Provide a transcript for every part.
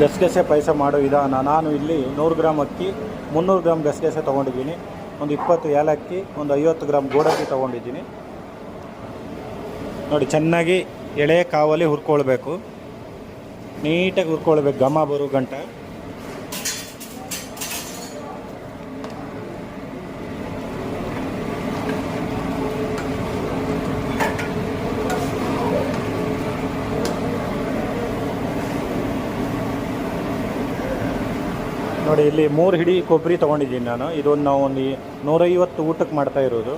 ಗಸಗಸೆ ಪಾಯಸ ಮಾಡೋ ವಿಧಾನ. ನಾನು ಇಲ್ಲಿ ನೂರು ಗ್ರಾಮ್ ಅಕ್ಕಿ, ಮುನ್ನೂರು ಗ್ರಾಮ್ ಗಸಗಸೆ ತೊಗೊಂಡಿದ್ದೀನಿ. ಒಂದು ಇಪ್ಪತ್ತು ಏಲಕ್ಕಿ, ಒಂದು ಐವತ್ತು ಗ್ರಾಮ್ ಗೋಡಕ್ಕಿ ತೊಗೊಂಡಿದ್ದೀನಿ. ನೋಡಿ, ಚೆನ್ನಾಗಿ ಎಳೆ ಕಾವಲಿ ಹುರ್ಕೊಳ್ಬೇಕು. ನೀಟಾಗಿ ಹುರ್ಕೊಳ್ಬೇಕು. ಘಮ ಬರೋ ಗಂಟ. ನೋಡಿ, ಇಲ್ಲಿ ಮೂರು ಹಿಡಿ ಕೊಬ್ಬರಿ ತೊಗೊಂಡಿದ್ದೀನಿ ನಾನು. ಇದೊಂದು ನಾವು ಒಂದು ನೂರೈವತ್ತು ಊಟಕ್ಕೆ ಮಾಡ್ತಾ ಇರೋದು.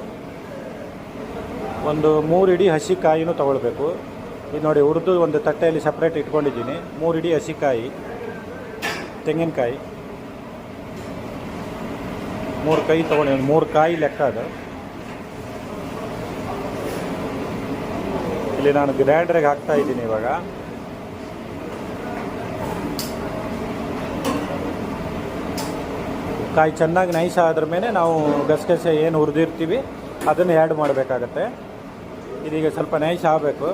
ಒಂದು ಮೂರು ಹಿಡಿ ಹಸಿ ಕಾಯಿನೂ ತೊಗೊಳ್ಬೇಕು. ಇದು ನೋಡಿ, ಹುರಿದು ಒಂದು ತಟ್ಟೆಯಲ್ಲಿ ಸಪ್ರೇಟ್ ಇಟ್ಕೊಂಡಿದ್ದೀನಿ. ಮೂರು ಹಿಡಿ ಹಸಿಕಾಯಿ ತೆಂಗಿನಕಾಯಿ. ಮೂರು ಕೈ ಒಂದು ಮೂರು ಕಾಯಿ ಲೆಕ್ಕ ಅದು. ಇಲ್ಲಿ ನಾನು ಗ್ರ್ಯಾಂಡ್ರಿಗೆ ಹಾಕ್ತಾ ಇದ್ದೀನಿ ಇವಾಗ. ಕಾಯಿ ಚೆನ್ನಾಗಿ ನೈಸ್ ಆದ್ರ ಮೇಲೆ ನಾವು ಗಸಗಸೆ ಏನು ಹುರಿದಿರ್ತೀವಿ, ಅದನ್ನು ಆ್ಯಡ್ ಮಾಡಬೇಕಾಗತ್ತೆ. ಇದೀಗ ಸ್ವಲ್ಪ ನೈಸ್ ಆಗಬೇಕು.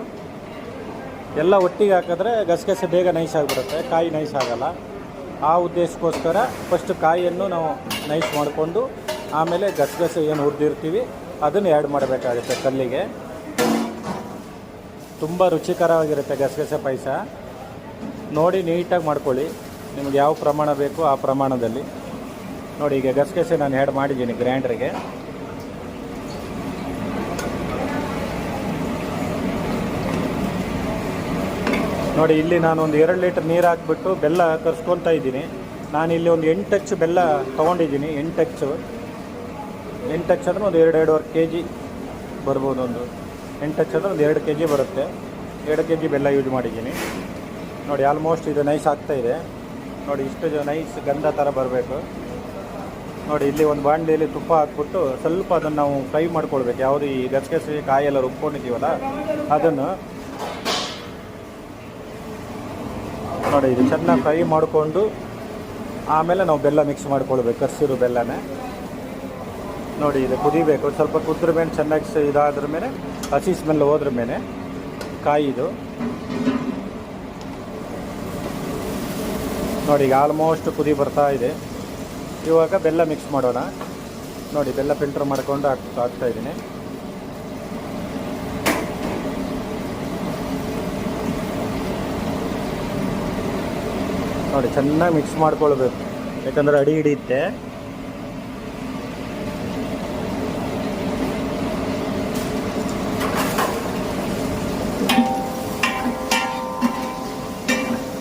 ಎಲ್ಲ ಒಟ್ಟಿಗೆ ಹಾಕಿದ್ರೆ ಗಸಗಸೆ ಬೇಗ ನೈಸ್ ಆಗಿಬಿಡುತ್ತೆ, ಕಾಯಿ ನೈಸ್ ಆಗಲ್ಲ. ಆ ಉದ್ದೇಶಕ್ಕೋಸ್ಕರ ಫಸ್ಟ್ ಕಾಯಿಯನ್ನು ನಾವು ನೈಸ್ ಮಾಡಿಕೊಂಡು, ಆಮೇಲೆ ಗಸಗಸೆ ಏನು ಹುರಿದಿರ್ತೀವಿ, ಅದನ್ನು ಆ್ಯಡ್ ಮಾಡಬೇಕಾಗುತ್ತೆ ಕಲ್ಲಿಗೆ. ತುಂಬ ರುಚಿಕರವಾಗಿರುತ್ತೆ ಗಸಗಸೆ ಪಾಯಸ. ನೋಡಿ ನೀಟಾಗಿ ಮಾಡ್ಕೊಳ್ಳಿ. ನಿಮ್ಗೆ ಯಾವ ಪ್ರಮಾಣ ಬೇಕೋ ಆ ಪ್ರಮಾಣದಲ್ಲಿ. ನೋಡಿ, ಈಗ ಗಸಗಸೆ ನಾನು ಆ್ಯಡ್ ಮಾಡಿದ್ದೀನಿ ಗ್ರ್ಯಾಂಡ್ರಿಗೆ ನೋಡಿ, ಇಲ್ಲಿ ನಾನು ಒಂದು ಎರಡು ಲೀಟರ್ ನೀರು ಹಾಕ್ಬಿಟ್ಟು ಬೆಲ್ಲ ಕರ್ಸ್ಕೊತಾ ಇದ್ದೀನಿ. ನಾನು ಇಲ್ಲಿ ಒಂದು ಎಂಟು ಟಚ್ ಬೆಲ್ಲ ತೊಗೊಂಡಿದ್ದೀನಿ, ಎಂಟು ಅಚ್ಚು ಎಂಟು ಟಚ್ ಅಂದ್ರೆ ಒಂದು ಎರಡು, ಎರಡೂವರೆ ಕೆ ಜಿ ಬರ್ಬೋದು ಒಂದು. ಎಂಟು ಟಚ್ ಅಂದ್ರೆ ಒಂದು ಎರಡು ಕೆ ಜಿ ಬರುತ್ತೆ. ಎರಡು ಕೆ ಜಿ ಬೆಲ್ಲ ಯೂಸ್ ಮಾಡಿದ್ದೀನಿ. ನೋಡಿ ಆಲ್ಮೋಸ್ಟ್ ಇದು ನೈಸ್ ಆಗ್ತಾ ಇದೆ. ನೋಡಿ, ಇಷ್ಟು ನೈಸ್ ಗಂಧ ಥರ ಬರಬೇಕು. ನೋಡಿ, ಇಲ್ಲಿ ಒಂದು ಬಾಣಲೆಯಲ್ಲಿ ತುಪ್ಪ ಹಾಕ್ಬಿಟ್ಟು ಸ್ವಲ್ಪ ಅದನ್ನು ನಾವು ಫ್ರೈ ಮಾಡ್ಕೊಳ್ಬೇಕು. ಯಾವುದು ಈ ಗಸಗಸೆ ಎಲ್ಲ ರುಬ್ಕೊಂಡಿದ್ದೀವಲ್ಲ, ಅದನ್ನು ನೋಡಿ, ಇದು ಚೆನ್ನಾಗಿ ಫ್ರೈ ಮಾಡಿಕೊಂಡು ಆಮೇಲೆ ನಾವು ಬೆಲ್ಲ ಮಿಕ್ಸ್ ಮಾಡ್ಕೊಳ್ಬೇಕು ಕಸಿರು ಬೆಲ್ಲನೇ. ನೋಡಿ, ಇದು ಕುದಿಬೇಕು. ಸ್ವಲ್ಪ ಕುದ್ರ ಮೇಲೆ ಚೆನ್ನಾಗಿ ಇದಾದ್ರ ಮೇಲೆ ಹಸಿ ಸ್ಮೆಲ್ ಹೋದ್ರ ಮೇಲೆ ಕಾಯಿದು ನೋಡಿ, ಈಗ ಆಲ್ಮೋಸ್ಟ್ ಕುದಿ ಬರ್ತಾ ಇದೆ. ಇವಾಗ ಬೆಲ್ಲ ಮಿಕ್ಸ್ ಮಾಡೋಣ. ನೋಡಿ, ಬೆಲ್ಲ ಫಿಲ್ಟರ್ ಮಾಡ್ಕೊಂಡು ಹಾಕ್ತಾ ಇದ್ದೀನಿ. ನೋಡಿ, ಚೆನ್ನಾಗಿ ಮಿಕ್ಸ್ ಮಾಡ್ಕೊಳ್ಬೇಕು. ಯಾಕಂದ್ರೆ ಅಡಿ ಹಿಡಿಯುತ್ತೆ.